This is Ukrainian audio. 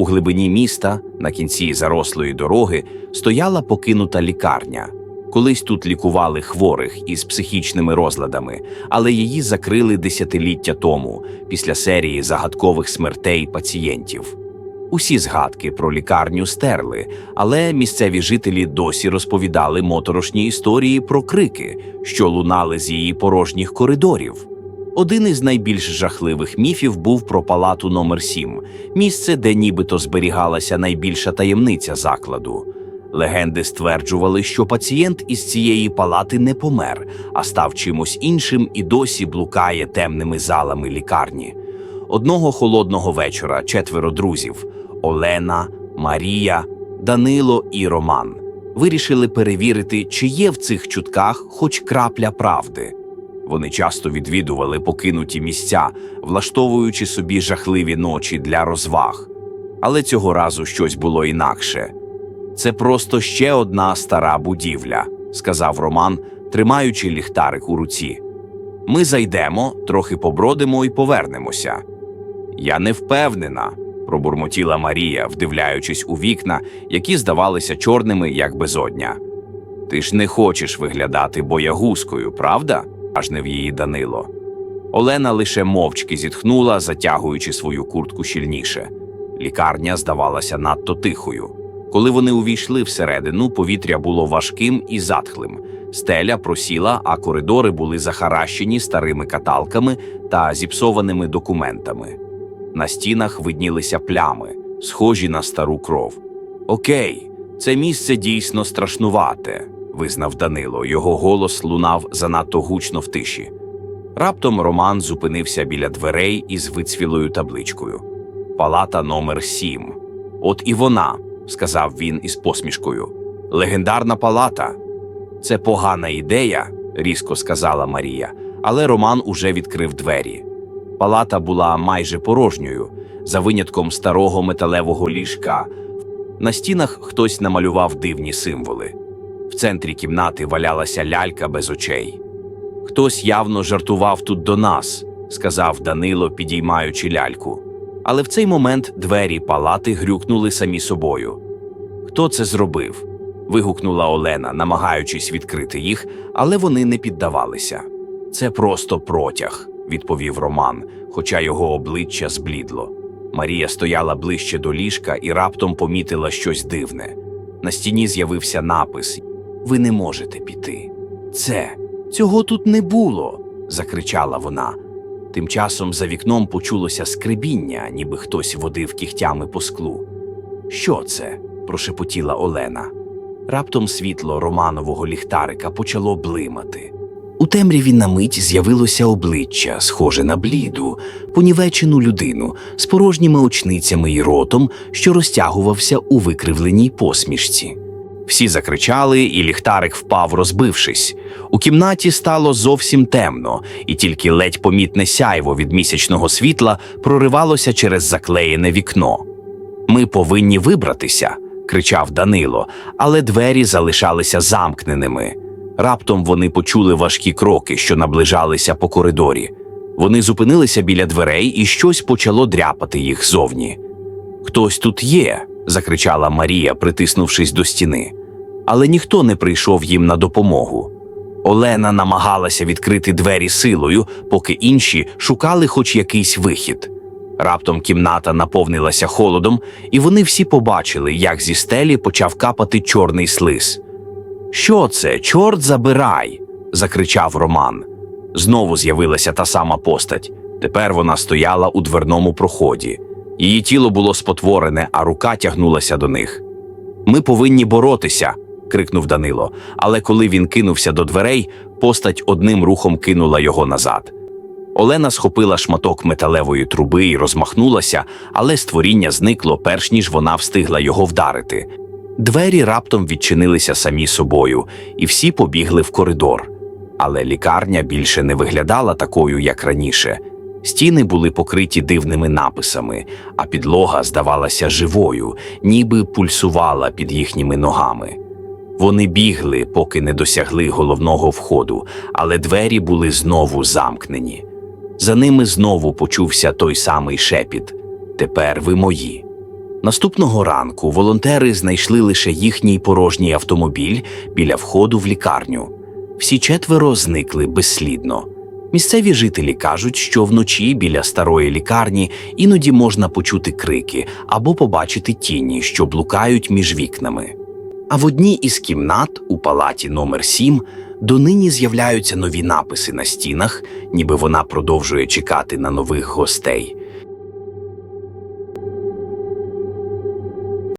У глибині міста, на кінці зарослої дороги, стояла покинута лікарня. Колись тут лікували хворих із психічними розладами, але її закрили десятиліття тому, після серії загадкових смертей пацієнтів. Усі згадки про лікарню стерли, але місцеві жителі досі розповідали моторошні історії про крики, що лунали з її порожніх коридорів. Один із найбільш жахливих міфів був про палату номер 7 місце, де нібито зберігалася найбільша таємниця закладу. Легенди стверджували, що пацієнт із цієї палати не помер, а став чимось іншим і досі блукає темними залами лікарні. Одного холодного вечора четверо друзів Олена, Марія, Данило і Роман вирішили перевірити, чи є в цих чутках хоч крапля правди. Вони часто відвідували покинуті місця, влаштовуючи собі жахливі ночі для розваг. Але цього разу щось було інакше. Це просто ще одна стара будівля, сказав Роман, тримаючи ліхтарик у руці. Ми зайдемо, трохи побродимо і повернемося. Я не впевнена, пробурмотіла Марія, вдивляючись у вікна, які здавалися чорними, як безодня. Ти ж не хочеш виглядати боягузкою, правда? Аж не в її Данило. Олена лише мовчки зітхнула, затягуючи свою куртку щільніше. Лікарня здавалася надто тихою. Коли вони увійшли всередину, повітря було важким і затхлим. Стеля просіла, а коридори були захаращені старими каталками та зіпсованими документами. На стінах виднілися плями, схожі на стару кров. Окей, це місце дійсно страшнувате, визнав Данило. Його голос лунав занадто гучно в тиші. Раптом Роман зупинився біля дверей із вицвілою табличкою. Палата номер 7 От і вона, сказав він із посмішкою. Легендарна палата. Це погана ідея, різко сказала Марія, але Роман уже відкрив двері. Палата була майже порожньою, за винятком старого металевого ліжка. На стінах хтось намалював дивні символи. В центрі кімнати валялася лялька без очей. Хтось явно жартував тут до нас, сказав Данило, підіймаючи ляльку. Але в цей момент двері палати грюкнули самі собою. Хто це зробив? вигукнула Олена, намагаючись відкрити їх, але вони не піддавалися. Це просто протяг, відповів Роман, хоча його обличчя зблідло. Марія стояла ближче до ліжка і раптом помітила щось дивне. На стіні з'явився напис Ви не можете піти. Це цього тут не було, закричала вона. Тим часом за вікном почулося скребіння, ніби хтось водив кігтями по склу. Що це? прошепотіла Олена. Раптом світло романового ліхтарика почало блимати. У темряві на мить з'явилося обличчя, схоже на бліду, понівечену людину з порожніми очницями і ротом, що розтягувався у викривленій посмішці. Всі закричали, і ліхтарик впав, розбившись. У кімнаті стало зовсім темно, і тільки ледь помітне сяйво від місячного світла проривалося через заклеєне вікно. Ми повинні вибратися, кричав Данило, але двері залишалися замкненими. Раптом вони почули важкі кроки, що наближалися по коридорі. Вони зупинилися біля дверей, і щось почало дряпати їх зовні. Хтось тут є, закричала Марія, притиснувшись до стіни. Але ніхто не прийшов їм на допомогу. Олена намагалася відкрити двері силою, поки інші шукали хоч якийсь вихід. Раптом кімната наповнилася холодом, і вони всі побачили, як зі стелі почав капати чорний слиз. Що це, чорт забирай? закричав Роман. Знову з'явилася та сама постать. Тепер вона стояла у дверному проході. Її тіло було спотворене, а рука тягнулася до них. Ми повинні боротися, крикнув Данило. Але коли він кинувся до дверей, постать одним рухом кинула його назад. Олена схопила шматок металевої труби і розмахнулася, але створіння зникло, перш ніж вона встигла його вдарити. Двері раптом відчинилися самі собою, і всі побігли в коридор. Але лікарня більше не виглядала такою, як раніше. Стіни були покриті дивними написами, а підлога здавалася живою, ніби пульсувала під їхніми ногами. Вони бігли, поки не досягли головного входу, але двері були знову замкнені. За ними знову почувся той самий шепіт Тепер ви мої. Наступного ранку волонтери знайшли лише їхній порожній автомобіль біля входу в лікарню. Всі четверо зникли безслідно. Місцеві жителі кажуть, що вночі біля старої лікарні іноді можна почути крики або побачити тіні, що блукають між вікнами. А в одній із кімнат у палаті номер 7 донині з'являються нові написи на стінах, ніби вона продовжує чекати на нових гостей.